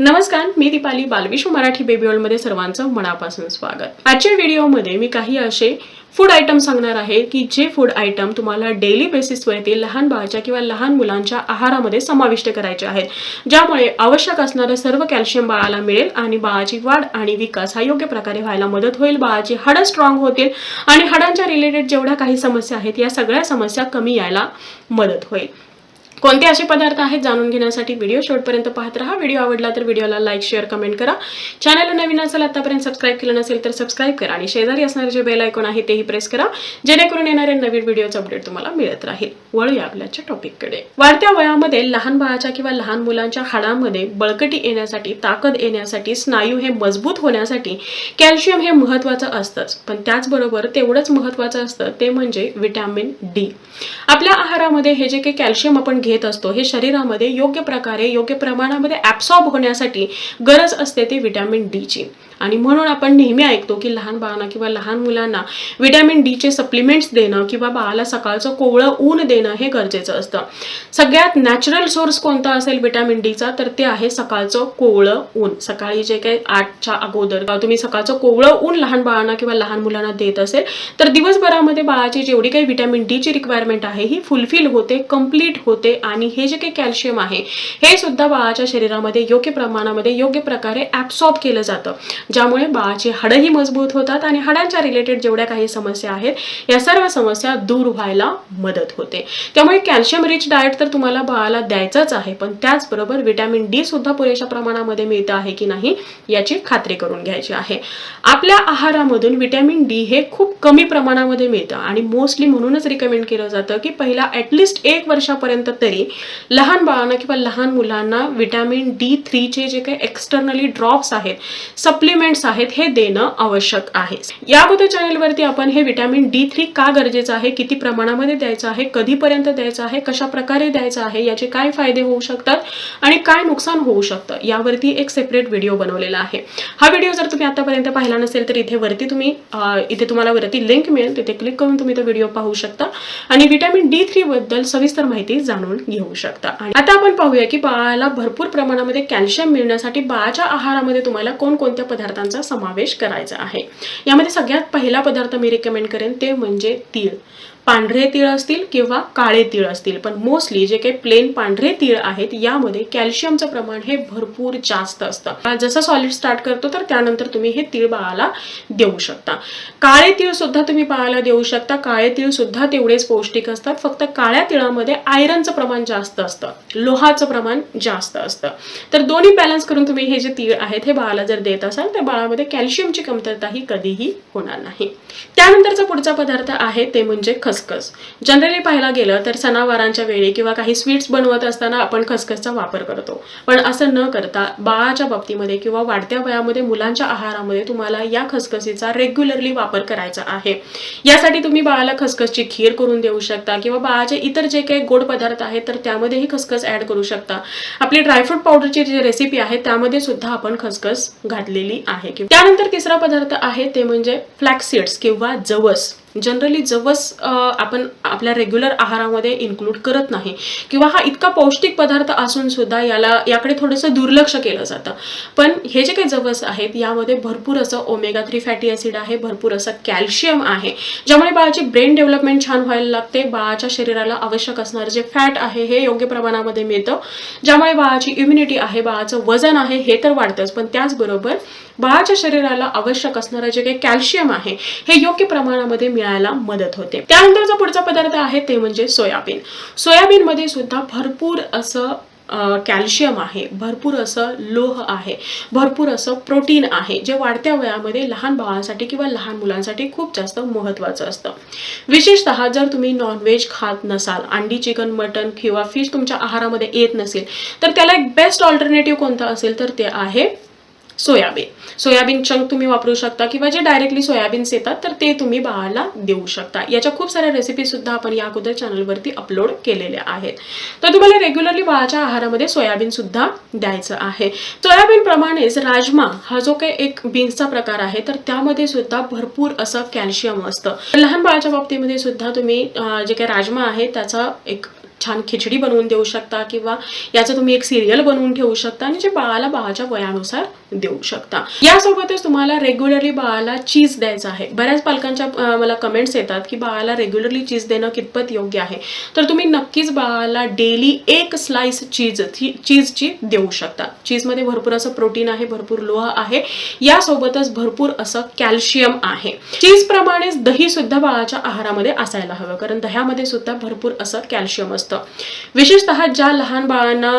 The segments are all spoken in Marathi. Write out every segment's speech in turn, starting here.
नमस्कार मी दीपाली बालविश्व मराठी बेबी वर्ल्डमध्ये सर्वांचं मनापासून स्वागत. आजच्या व्हिडिओमध्ये मी काही असे फूड आयटम सांगणार आहे की जे फूड आयटम तुम्हाला डेली बेसिसवरती लहान बाळाच्या किंवा लहान मुलांच्या आहारामध्ये समाविष्ट करायचे आहेत. ज्यामुळे आवश्यक असणारं सर्व कॅल्शियम बाळाला मिळेल आणि बाळाची वाढ आणि विकास हा योग्य प्रकारे व्हायला मदत होईल. बाळाची हाडं स्ट्रॉंग होतील आणि हाडांच्या रिलेटेड जेवढ्या काही समस्या आहेत या सगळ्या समस्या कमी यायला मदत होईल. कोणते असे पदार्थ आहेत जाणून घेण्यासाठी व्हिडिओ शेवटपर्यंत पाहत राहा. व्हिडिओ आवडला तर व्हिडिओला लाईक शेअर कमेंट करा. चॅनल नवीन असेल आतापर्यंत सबस्क्राईब केलं नसेल तर सबस्क्राईब करा आणि शेजारी असणारे जे बेल आयकॉन आहे तेही प्रेस करा. जेणेकरून येणारे नवीन व्हिडिओचं अपडेट तुम्हाला मिळत राहील. वळूया आपल्याच्या टॉपिककडे वाढत्या वयामध्ये लहान बाळाच्या किंवा लहान मुलांच्या हाडांमध्ये बळकटी येण्यासाठी ताकद येण्यासाठी स्नायू हे मजबूत होण्यासाठी कॅल्शियम हे महत्वाचं असतंच. पण त्याचबरोबर तेवढंच महत्वाचं असतं ते म्हणजे विटॅमिन डी आपल्या आहारामध्ये हे जे काही कॅल्शियम आपण घेत असतो. हे शरीरामध्ये योग्य प्रकारे योग्य प्रमाणामध्ये ॲब्सॉर्ब होण्यासाठी गरज असते ती विटॅमिन डीची आणि म्हणून आपण नेहमी ऐकतो की लहान बाळांना किंवा लहान मुलांना व्हिटॅमिन डीचे सप्लिमेंट्स देणं किंवा बाळाला सकाळचं कोवळं ऊन देणं हे गरजेचं असतं. सगळ्यात नॅचरल सोर्स कोणता असेल व्हिटॅमिन डीचा तर ते आहे सकाळचं कोवळं ऊन. सकाळी जे काही आठच्या अगोदर किंवा तुम्ही सकाळचं कोवळं ऊन लहान बाळांना किंवा लहान मुलांना देत असेल तर दिवसभरामध्ये बाळाची जेवढी काही व्हिटॅमिन डीची रिक्वायरमेंट आहे ही फुलफिल होते कंप्लीट होते आणि हे जे काही कॅल्शियम आहे हे सुद्धा बाळाच्या शरीरामध्ये योग्य प्रमाणामध्ये योग्य प्रकारे ॲब्सॉर्ब केलं जातं. ज्यामुळे बाळाची हाडंही मजबूत होतात आणि हाडांच्या रिलेटेड जेवढ्या काही समस्या आहेत या सर्व समस्या दूर व्हायला मदत होते. त्यामुळे कॅल्शियम रिच डाएट तर तुम्हाला बाळाला द्यायचंच आहे पण त्याचबरोबर विटॅमिन डी सुद्धा पुरेशा प्रमाणामध्ये मिळतं आहे की नाही याची खात्री करून घ्यायची आहे. आपल्या आहारामधून विटॅमिन डी हे खूप कमी प्रमाणामध्ये मिळतं आणि मोस्टली म्हणूनच रिकमेंड केलं जातं की पहिला ॲटलिस्ट एक वर्षापर्यंत तरी लहान बाळांना किंवा लहान मुलांना व्हिटॅमिन डी थ्रीचे जे काही एक्सटर्नली ड्रॉप्स आहेत सप्लिमेंट्स आहेत हे देणं आवश्यक आहे. या अगोदर चॅनलवरती आपण हे विटॅमिन डी थ्री का गरजेचं आहे किती प्रमाणामध्ये द्यायचं आहे कधीपर्यंत द्यायचं आहे कशा प्रकारे द्यायचं आहे याचे काय फायदे होऊ शकतात आणि काय नुकसान होऊ शकतं यावरती एक सेपरेट व्हिडिओ बनवलेला आहे. हा व्हिडिओ जर तुम्ही आतापर्यंत पाहिला नसेल तर इथे वरती तुम्ही इथे तुम्हाला वरती लिंक मिळेल तिथे क्लिक करून तुम्ही तो व्हिडिओ पाहू शकता आणि व्हिटॅमिन डी थ्री बद्दल सविस्तर माहिती जाणून घेऊ शकता. आणि आता आपण पाहूया की बाळाला भरपूर प्रमाणामध्ये कॅल्शियम मिळण्यासाठी बाळाच्या आहारामध्ये तुम्हाला कोणकोणत्या पदार्थांचा समावेश करायचा आहे. यामध्ये सगळ्यात पहिला पदार्थ मी रिकमेंड करेन ते म्हणजे तीळ. पांढरे तीळ असतील किंवा काळे तीळ असतील. पण मोस्टली जे काही प्लेन पांढरे तीळ आहेत यामध्ये कॅल्शियमचं प्रमाण हे भरपूर जास्त असतं. जसं सॉलिड स्टार्ट करतो तर त्यानंतर तुम्ही हे तीळ बाळाला देऊ शकता. काळे तीळ सुद्धा तुम्ही बाळाला देऊ शकता. काळे तीळ सुद्धा तेवढेच पौष्टिक असतात. फक्त काळ्या तिळामध्ये आयरनचं प्रमाण जास्त असतं. लोहाचं प्रमाण जास्त असतं. तर दोन्ही बॅलन्स करून तुम्ही हे जे तीळ आहेत हे बाळाला जर देत असाल तर बाळामध्ये कॅल्शियमची कमतरता ही कधीही होणार नाही. त्यानंतरचा पुढचा पदार्थ आहे ते म्हणजे खस खसखस. जनरली पाहायला गेलं तर सणावारांच्या वेळी किंवा काही स्वीट्स बनवत असताना आपण खसखसचा वापर करतो. पण असं न करता बाळाच्या बाबतीमध्ये किंवा वाढत्या वयामध्ये मुलांच्या आहारामध्ये तुम्हाला या खसखसीचा रेग्युलरली वापर करायचा आहे. यासाठी तुम्ही बाळाला खसखसची खीर करून देऊ शकता किंवा बाळाचे इतर जे काही गोड पदार्थ आहेत तर त्यामध्येही खसखस ऍड करू शकता. आपली ड्रायफ्रूट पावडरची जी रेसिपी आहे त्यामध्ये सुद्धा आपण खसखस घातलेली आहे. त्यानंतर तिसरा पदार्थ आहे ते म्हणजे फ्लॅक्स सीड्स किंवा जवस. जनरली जवस आपण आपल्या रेग्युलर आहारामध्ये इन्क्लूड करत नाही. किंवा हा इतका पौष्टिक पदार्थ असून सुद्धा याला याकडे थोडंसं दुर्लक्ष केलं जातं. पण हे जे काही जवस आहेत यामध्ये भरपूर असं ओमेगा थ्री फॅटी ॲसिड आहे भरपूर असं कॅल्शियम आहे ज्यामुळे बाळाची ब्रेन डेव्हलपमेंट छान व्हायला लागते. बाळाच्या शरीराला आवश्यक असणारं जे फॅट आहे हे योग्य प्रमाणामध्ये मिळतं. ज्यामुळे बाळाची इम्युनिटी आहे बाळाचं वजन आहे हे तर वाढतंच. पण त्याचबरोबर बाळाच्या शरीराला आवश्यक असणारं जे काही कॅल्शियम आहे हे योग्य प्रमाणामध्ये मिळायला मदत होते. त्यानंतर जो पुढचा पदार्थ आहे ते म्हणजे सोयाबीन. सोयाबीनमध्ये सुद्धा भरपूर असं कॅल्शियम आहे भरपूर असं लोह आहे भरपूर असं प्रोटीन आहे जे वाढत्या वयामध्ये लहान बाळांसाठी किंवा लहान मुलांसाठी खूप जास्त महत्त्वाचं असतं. विशेषतः जर तुम्ही नॉनव्हेज खात नसाल अंडी चिकन मटन किंवा फिश तुमच्या आहारामध्ये येत नसेल तर त्याला एक बेस्ट ऑल्टरनेटिव्ह कोणता असेल तर ते आहे सोयाबीन. सोयाबीन चंक तुम्ही वापरू शकता किंवा जे डायरेक्टली सोयाबीन्स येतात तर ते तुम्ही बाळाला देऊ शकता. याच्या खूप साऱ्या रेसिपी सुद्धा आपण या अगोदर चॅनलवरती अपलोड केलेल्या आहेत. तर तुम्हाला रेग्युलरली बाळाच्या आहारामध्ये सोयाबीन सुद्धा द्यायचं आहे. सोयाबीनप्रमाणेच राजमा हा जो काही एक बीन्सचा प्रकार आहे तर त्यामध्ये सुद्धा भरपूर असं कॅल्शियम असतं. लहान बाळाच्या बाबतीमध्ये सुद्धा तुम्ही जे काही राजमा आहे त्याचा एक छान खिचडी बनवून देऊ शकता किंवा याचं तुम्ही एक सिरियल बनवून ठेवू शकता आणि जे बाळाला बाळाच्या वयानुसार देऊ शकता. यासोबतच तुम्हाला रेग्युलरली बाळाला चीज द्यायचं आहे. बऱ्याच पालकांच्या मला कमेंट्स येतात की बाळाला रेग्युलरली चीज देणं कितपत योग्य आहे. तर तुम्ही नक्कीच बाळाला डेली एक स्लाइस चीज चीजची देऊ शकता. चीजमध्ये भरपूर असं प्रोटीन आहे भरपूर लोह आहे. यासोबतच भरपूर असं कॅल्शियम आहे. चीज प्रमाणेच दही सुद्धा बाळाच्या आहारामध्ये असायला हवं कारण दह्यामध्ये सुद्धा भरपूर असं कॅल्शियम असतं. विशेषतः ज्या लहान बाळांना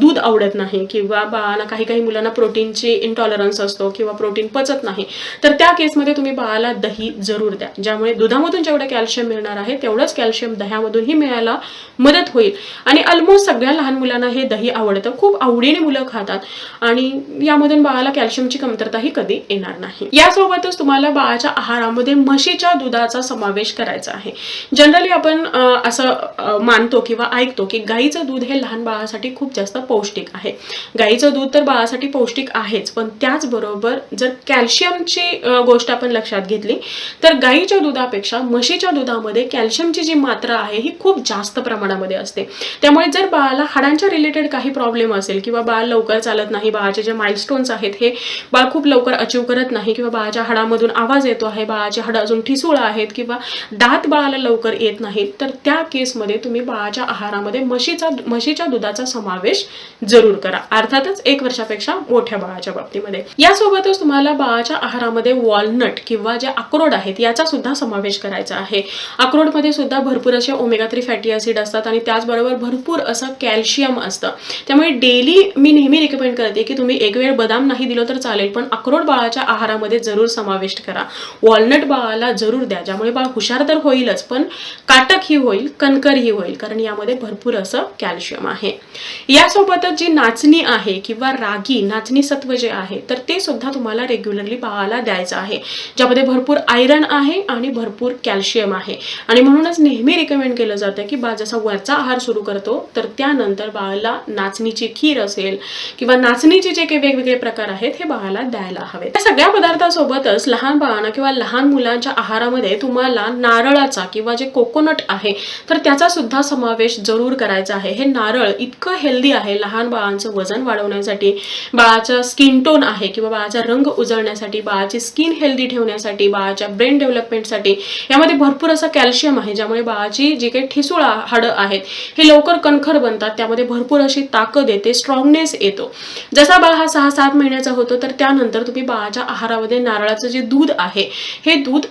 दूध आवडत नाही किंवा बाळांना काही काही मुलांना प्रोटीनची इंटॉलरन्स असतो किंवा प्रोटीन पचत नाही तर त्या केसमध्ये तुम्ही बाळाला दही जरूर द्या. ज्यामुळे दुधामधून जेवढं कॅल्शियम मिळणार आहे तेवढंच कॅल्शियम दह्यामधूनही मिळायला मदत होईल. आणि ऑलमोस्ट सगळ्या लहान मुलांना हे दही आवडतं. खूप आवडीने मुलं खातात आणि यामधून बाळाला कॅल्शियमची कमतरताही कधी येणार नाही. यासोबतच तुम्हाला बाळाच्या आहारामध्ये म्हशीच्या दुधाचा समावेश करायचा आहे. जनरली आपण असं मानतो किंवा ऐकतो की गाईचं दूध हे लहान बाळासाठी खूप जास्त पौष्टिक आहे. गाईचं दूध तर बाळासाठी पौष्टिक आहे. आहेच. पण त्याचबरोबर जर कॅल्शियमची गोष्ट आपण लक्षात घेतली तर गाईच्या दुधापेक्षा म्हशीच्या दुधामध्ये कॅल्शियमची जी मात्रा आहे ही खूप जास्त प्रमाणामध्ये असते. त्यामुळे जर बाळाला हाडांच्या रिलेटेड काही प्रॉब्लेम असेल किंवा बाळ लवकर चालत नाही बाळाचे जे माइलस्टोन्स आहेत हे बाळ खूप लवकर अचीव करत नाही किंवा बाळाच्या हाडामधून आवाज येतो आहे बाळाचे हाड अजून ठिसूळ आहेत किंवा दात बाळाला लवकर येत नाहीत तर त्या केसमध्ये तुम्ही बाळाच्या आहारामध्ये म्हशीचा म्हशीच्या दुधाचा समावेश जरूर करा. अर्थातच एक वर्षापेक्षा मोठ्या बाळाच्या बाबतीमध्ये. यासोबतच तुम्हाला बाळाच्या आहारामध्ये वॉलनट किंवा जे अक्रोड आहेत याचा सुद्धा समावेश करायचा आहे. अक्रोडमध्ये सुद्धा भरपूर असे ओमेगा थ्री फॅटी ऍसिड असतात आणि त्याचबरोबर भरपूर असं कॅल्शियम असतं. त्यामुळे डेली मी नेहमी रिकमेंड करते की तुम्ही एक वेळ बदाम नाही दिलं तर चालेल पण अक्रोड बाळाच्या आहारामध्ये जरूर समाविष्ट करा. वॉलनट बाळाला जरूर द्या ज्यामुळे बाळ हुशार तर होईलच पण काटक ही होईल कणकर ही होईल कारण यामध्ये भरपूर असं कॅल्शियम आहे. यासोबतच जी नाचणी आहे किंवा रागी नाचणी सत्व जे आहे तर ते सुद्धा तुम्हाला रेग्युलरली बाळाला द्यायचं आहे. ज्यामध्ये भरपूर आयरन आहे आणि भरपूर कॅल्शियम आहे. आणि म्हणूनच नेहमी रिकमेंड केलं जातं की बाळ जसा वरचा आहार सुरू करतो तर त्यानंतर बाळाला नाचणीची खीर असेल किंवा नाचणीचे जे काही वेगवेगळे प्रकार आहेत हे बाळाला द्यायला हवे त्या सगळ्या पदार्थासोबतच लहान बाळांना किंवा लहान मुलांच्या आहारामध्ये तुम्हाला नारळाचा किंवा जे कोकोनट आहे तर त्याचा सुद्धा समावेश जरूर करायचा आहे. हे नारळ इतकं हेल्दी आहे लहान बाळांचं वजन वाढवण्यासाठी. बाळाच्या स्किन स्किनटोन आहे किंवा बाळाचा रंग उजळण्यासाठी बाळाची स्किन हेल्दी ठेवण्यासाठी बाळाच्या ब्रेन डेव्हलपमेंटसाठी यामध्ये भरपूर असं कॅल्शियम आहे ज्यामुळे बाळाची जी काही ठिसूळ हाडं आहेत हे लवकर कणखर बनतात त्यामध्ये भरपूर अशी ताकद येते स्ट्रॉंगनेस येतो. जसा बाळ हा सहा सात महिन्याचा होतो तर त्यानंतर तुम्ही बाळाच्या आहारामध्ये नारळाचं जे दूध आहे हे दूध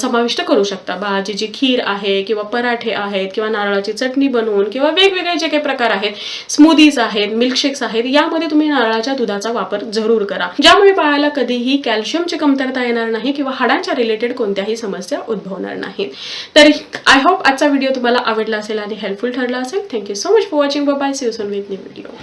समाविष्ट करू शकता. बाळाची जी खीर आहे किंवा पराठे आहेत किंवा नारळाची चटणी बनवून किंवा वेगवेगळे जे काही प्रकार आहेत स्मूदीज आहेत मिल्कशेक्स आहेत यामध्ये तुम्ही नारळाच्या दुधाचा वापर जरूर करा. ज्यामुळे बाळाला कधीही कॅल्शियमची कमतरता येणार नाही किंवा हाडांच्या रिलेटेड कोणत्याही समस्या उद्भवणार नाहीत. तर आय होप आजचा व्हिडिओ तुम्हाला आवडला असेल आणि हेल्पफुल ठरला असेल. Thank you so much for watching bye see you with new video